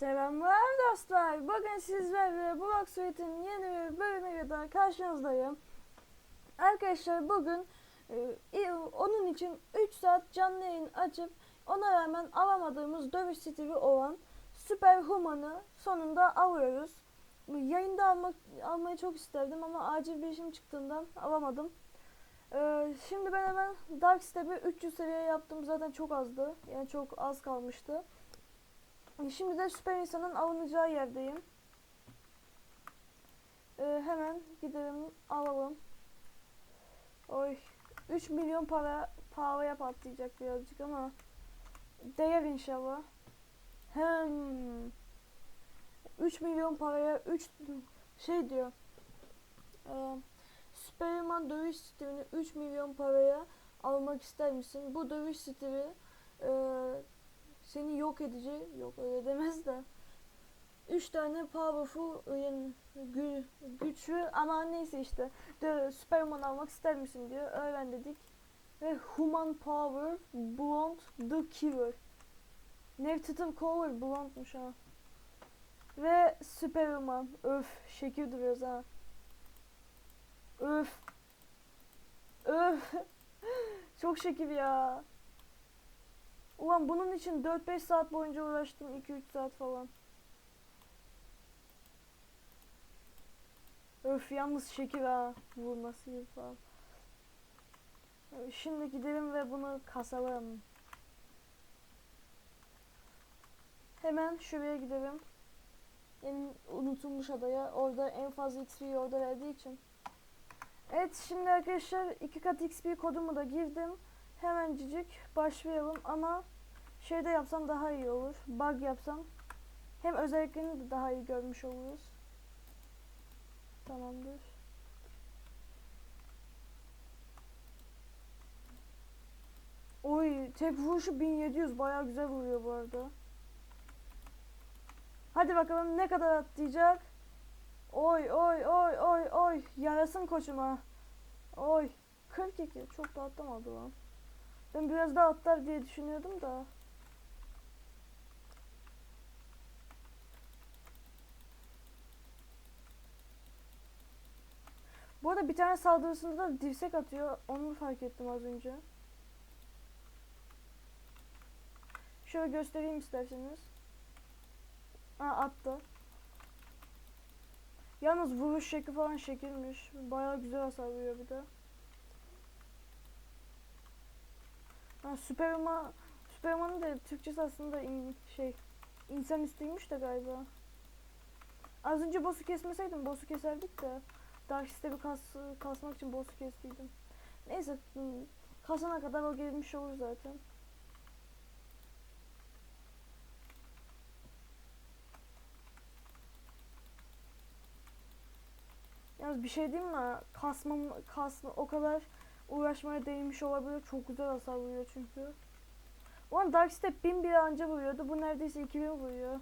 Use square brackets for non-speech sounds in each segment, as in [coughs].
Selamlar dostlar. Bugün sizlerle Burak Suite'in yeni bir bölümüyle daha karşınızdayım. Arkadaşlar bugün e, i- onun için 3 saat canlı yayın açıp ona rağmen alamadığımız dövüş stili olan Superhuman'ı sonunda alıyoruz. Yayında almak almayı çok isterdim ama acil bir işim çıktığından alamadım. Ee, şimdi ben hemen Dark Step'i 300 seviye yaptım. Zaten çok azdı. Yani çok az kalmıştı. Şimdi de süper insanın alınacağı yerdeyim. Ee, hemen gidelim alalım. Oy 3 milyon para pahalıya patlayacak birazcık ama değer inşallah. Hem 3 milyon paraya 3 şey diyor. Ee, Superman dövüş stilini 3 milyon paraya almak ister misin? Bu dövüş stili e, seni yok edici yok öyle demez de. 3 tane powerful yani gü, güçlü ama neyse işte. De Superman almak ister misin diyor. Öğren dedik. Ve Human Power Blonde The Killer Native Cover Blonde'muş ha. Ve Superman öf şekil duruyoruz ha öf. Öf. [laughs] Çok şekil ya Ulan bunun için 4-5 saat boyunca uğraştım. 2-3 saat falan. Öf yalnız şekil ha. Vurması gibi falan. Şimdi gidelim ve bunu kasalım. Hemen şuraya gidelim. En unutulmuş adaya. Orada en fazla XP'yi orada verdiği için. Evet şimdi arkadaşlar 2 kat XP kodumu da girdim. Hemencik başlayalım ama şeyde yapsam daha iyi olur. Bug yapsam hem özelliklerini de daha iyi görmüş oluruz. Tamamdır. Oy tek vuruşu 1700 bayağı güzel vuruyor bu arada. Hadi bakalım ne kadar atlayacak. Oy oy oy oy oy yarasın koçuma. Oy 42 çok da atlamadı lan. Ben biraz daha atlar diye düşünüyordum da. Bu arada bir tane saldırısında da dirsek atıyor. Onu fark ettim az önce. Şöyle göstereyim isterseniz. Ha attı. Yalnız vuruş şekli falan şekilmiş. Bayağı güzel hasar vuruyor bir de. Ha, Superman Superman'ın da Türkçesi aslında in, şey insanüstüymüş de galiba. Az önce boss'u kesmeseydim boss'u keserdik de Dark Step'i kas, kasmak için boss'u kestiydim. Neyse kasana kadar o gelmiş olur zaten. Yalnız bir şey diyeyim mi? Kasmam, kasma o kadar uğraşmaya değmiş olabilir. Çok güzel hasar vuruyor çünkü. Ulan Dark Step 1000 bir anca vuruyordu. Bu neredeyse 2000 vuruyor.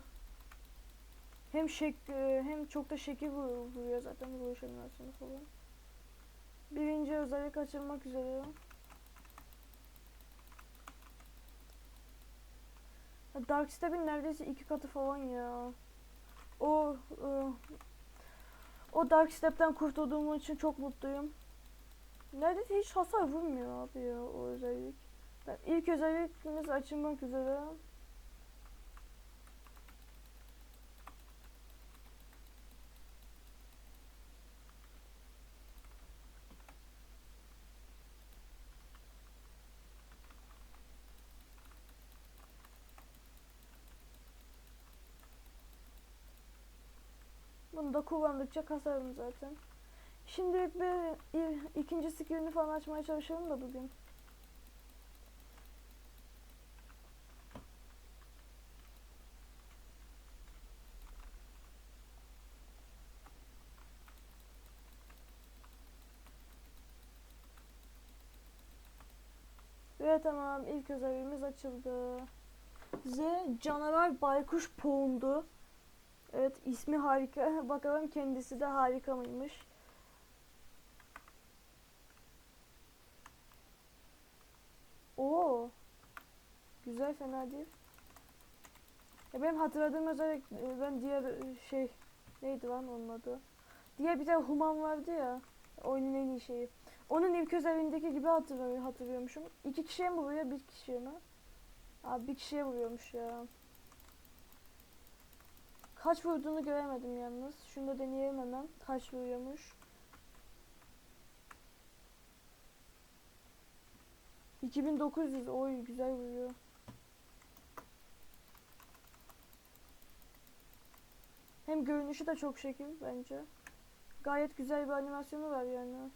Hem şek e, hem çok da şekil vur- vuruyor zaten vuruş animasyonu falan. Birinci özellik açılmak üzere. Ya Dark Step'in neredeyse iki katı falan ya. O e, o Dark Step'ten kurtulduğum için çok mutluyum. Neredeyse hiç hasar vurmuyor abi ya o özellik. Ben ilk özellikimiz açılmak üzere. Bunu da kullandıkça kasarım zaten. Şimdi bir, ikinci skillini falan açmaya çalışalım da bugün. Ve tamam ilk özelliğimiz açıldı. Z canavar baykuş poğundu. Evet ismi harika. [laughs] Bakalım kendisi de harika mıymış. Oo. Güzel fena değil. Ya benim hatırladığım özellik e, ben diğer e, şey neydi lan onun adı? Diğer bir tane Human vardı ya. Oyunun en iyi şeyi. Onun ilk özelliğindeki gibi hatırlıyor, hatırlıyormuşum. İki kişiye mi vuruyor, bir kişiye mi? Abi bir kişiye vuruyormuş ya. Kaç vurduğunu göremedim yalnız. Şunu da deneyelim hemen. Kaç vuruyormuş. 2900 oy güzel vuruyor. Hem görünüşü de çok şekil bence. Gayet güzel bir animasyonu var yani.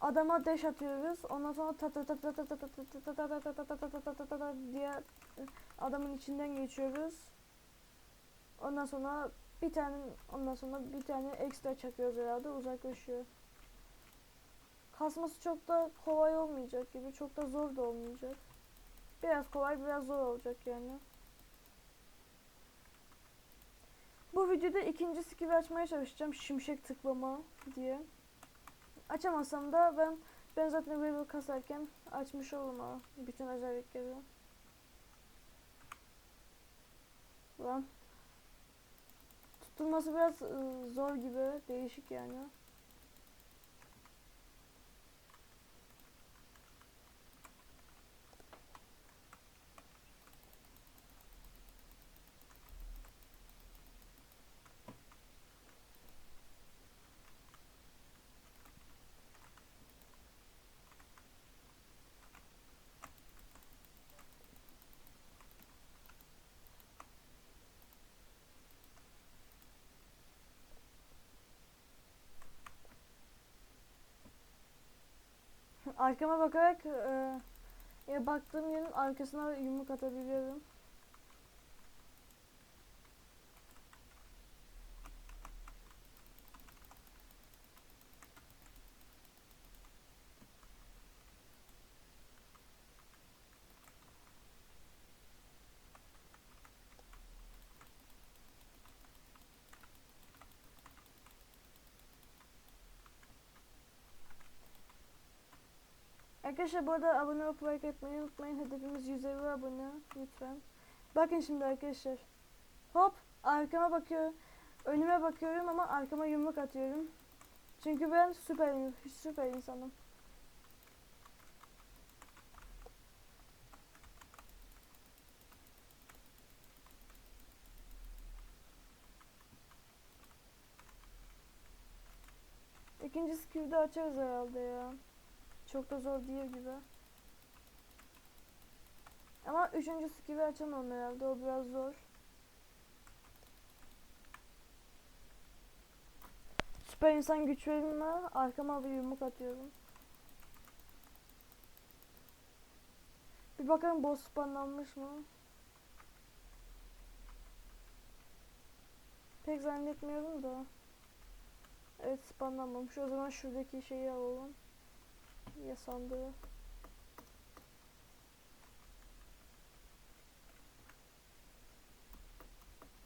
Adama dash atıyoruz. Ondan sonra ta ta ta ta ta ta ta ta ta ta ta ta ta ta ta ta ta ta ta diye adamın içinden geçiyoruz. Ondan sonra bir tane ondan sonra bir tane ekstra çakıyoruz herhalde uzaklaşıyor. Kasması çok da kolay olmayacak gibi, çok da zor da olmayacak. Biraz kolay, biraz zor olacak yani. Bu videoda ikinci skill açmaya çalışacağım. Şimşek tıklama diye. Açamazsam da ben ben zaten level kasarken açmış olurum ha bütün özellikleri. Lan. Tutulması biraz ıı, zor gibi, değişik yani. Arkama bakarak e, baktığım yerin arkasına yumruk atabiliyorum. Arkadaşlar bu arada abone olup like etmeyi unutmayın. Hedefimiz 150 abone lütfen. Bakın şimdi arkadaşlar. Hop arkama bakıyorum. Önüme bakıyorum ama arkama yumruk atıyorum. Çünkü ben süper süper insanım. İkinci skill'de açarız herhalde ya. Çok da zor değil gibi. Ama üçüncü skill'i açamam herhalde. O biraz zor. Süper insan güç verilme. Arkama bir yumruk atıyorum. Bir bakalım boss spawnlanmış mı? Pek zannetmiyorum da. Evet spawnlanmamış. O zaman şuradaki şeyi alalım. Ya sandığı.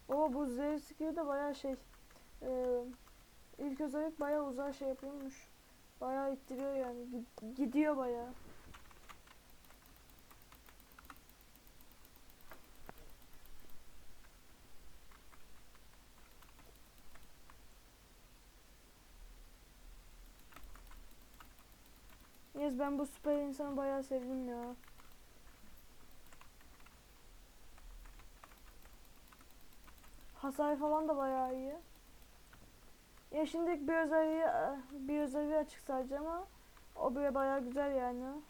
O bu Z skill de bayağı şey. E, ilk özellik bayağı uzar şey yapıyormuş. Bayağı ittiriyor yani. Gid- gidiyor bayağı. Ben bu süper insanı bayağı sevdim ya. Hasar falan da bayağı iyi. Ya şimdilik bir özelliği bir özelliği açık sadece ama o bile bayağı güzel yani.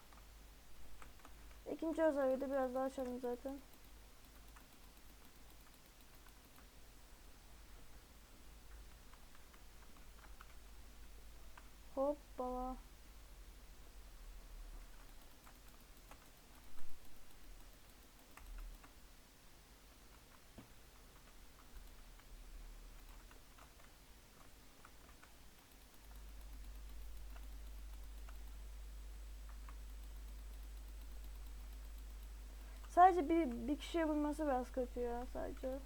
İkinci özelliği de biraz daha açalım zaten. Hoppala. Sadece bir, bir kişiye vurması biraz kötü ya sadece.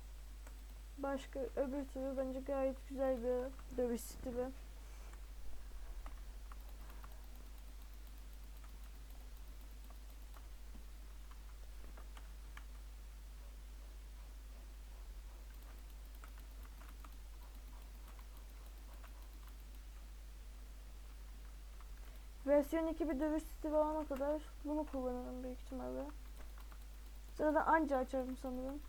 Başka öbür türlü bence gayet güzel bir dövüş stili. Versiyon 2 bir dövüş stili olana kadar bunu kullanırım büyük ihtimalle. Zaten anca açarım sanırım.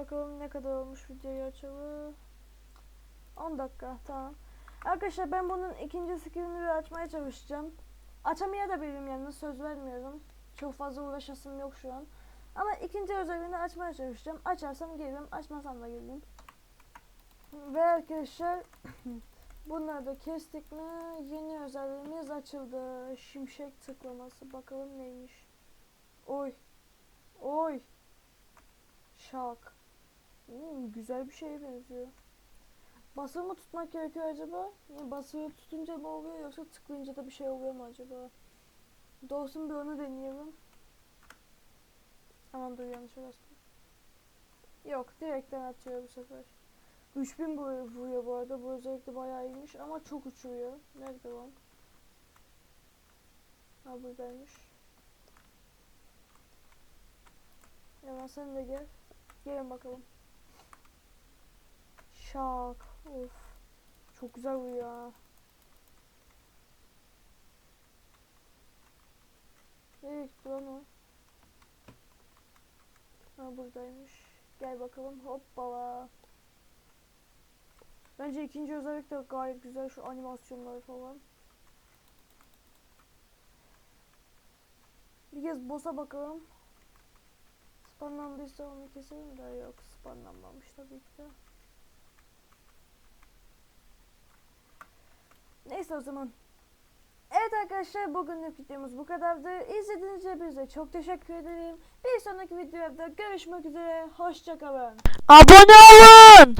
Bakalım ne kadar olmuş videoyu açalı. 10 dakika tamam. Arkadaşlar ben bunun ikinci skillini bir açmaya çalışacağım. Açamayabilirim yani söz vermiyorum. Çok fazla uğraşasım yok şu an. Ama ikinci özelliğini açmaya çalışacağım. Açarsam gelirim, açmasam da gelirim. Ve arkadaşlar [coughs] bunları da kestik mi yeni özelliğimiz açıldı. Şimşek tıklaması. Bakalım neymiş. Oy. Oy. Şak. Hmm, güzel bir şeye benziyor. Basılı mı tutmak gerekiyor acaba? Yani basılı tutunca mı oluyor yoksa tıklayınca da bir şey oluyor mu acaba? Doğsun bir onu deneyelim. Aman dur yanlış bastım. Yok direkten atıyor bu sefer. 3000 vuruyor, vuruyor bu arada. Bu özellikle bayağı iyiymiş ama çok uçuyor. Nerede lan? Ha buradaymış. Hemen sen de gel. Gelin bakalım. Şak. Of. Çok güzel vuruyor ha. Nereye gitti lan o? Ha buradaymış. Gel bakalım. Hoppala. Bence ikinci özellik de gayet güzel şu animasyonları falan. Bir kez boss'a bakalım. Spanlandıysa onu keselim de yok spanlanmamış tabii ki de. Neyse o zaman. Evet arkadaşlar bugünlük videomuz bu kadardı. İzlediğiniz için çok teşekkür ederim. Bir sonraki videoda görüşmek üzere. Hoşçakalın. Abone olun.